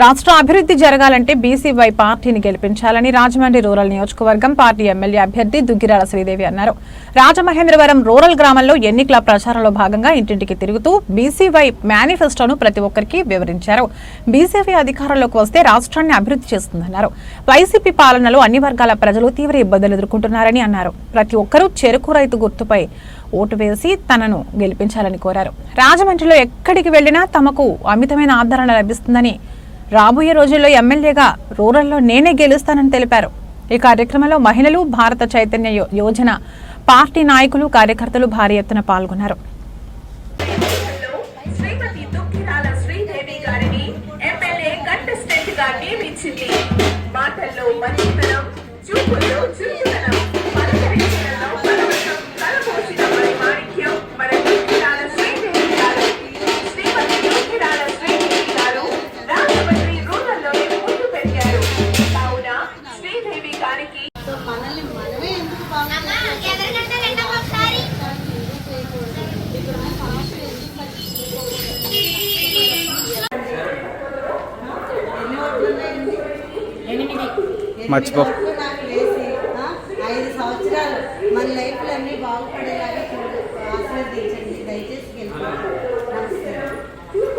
రాష్ట్ర అభివృద్ధి జరగాలంటే బీసీవై పార్టీని గెలిపించాలని రాజమండ్రి రూరల్ నియోజకవర్గం పార్టీ ఎమ్మెల్యే అభ్యర్థి దుగ్గిరాల శ్రీదేవి అన్నారు. రాజమహేంద్రవరం రూరల్ గ్రామంలో ఎన్నికల ప్రచారంలో భాగంగా ఇంటింటికి తిరుగుతూ బీసీవై మేనిఫెస్టోను ప్రతి ఒక్కరికి వివరించారు. బీసీవై అధికారంలోకి వస్తే రాష్ట్రాన్ని అభివృద్ధి చేస్తుందన్నారు. వైసీపీ పాలనలో అన్ని వర్గాల ప్రజలు తీవ్ర ఇబ్బందులు ఎదుర్కొంటున్నారని అన్నారు. ప్రతి ఒక్కరూ చెరుకు రైతు గుర్తుపై ఓటు వేసి తనను గెలిపించాలని కోరారు. రాజమండ్రిలో ఎక్కడికి వెళ్ళినా తమకు అమితమైన ఆదరణ లభిస్తుందని రాబోయే రోజుల్లో ఎమ్మెల్యేగా రూరల్లో నేనే గెలుస్తానని తెలిపారు. ఈ కార్యక్రమంలో మహిళలు భారత చైతన్య యోజన పార్టీ నాయకులు కార్యకర్తలు భారీ ఎత్తున పాల్గొన్నారు. మాటల్లో మంచితనం చూపుల్లో మర్చిపో. నాకు వేసి ఐదు సంవత్సరాలు మన లైఫ్లు అన్నీ బాగుపడేలాగా చూడు ఆశీర్వదించండి దయచేసి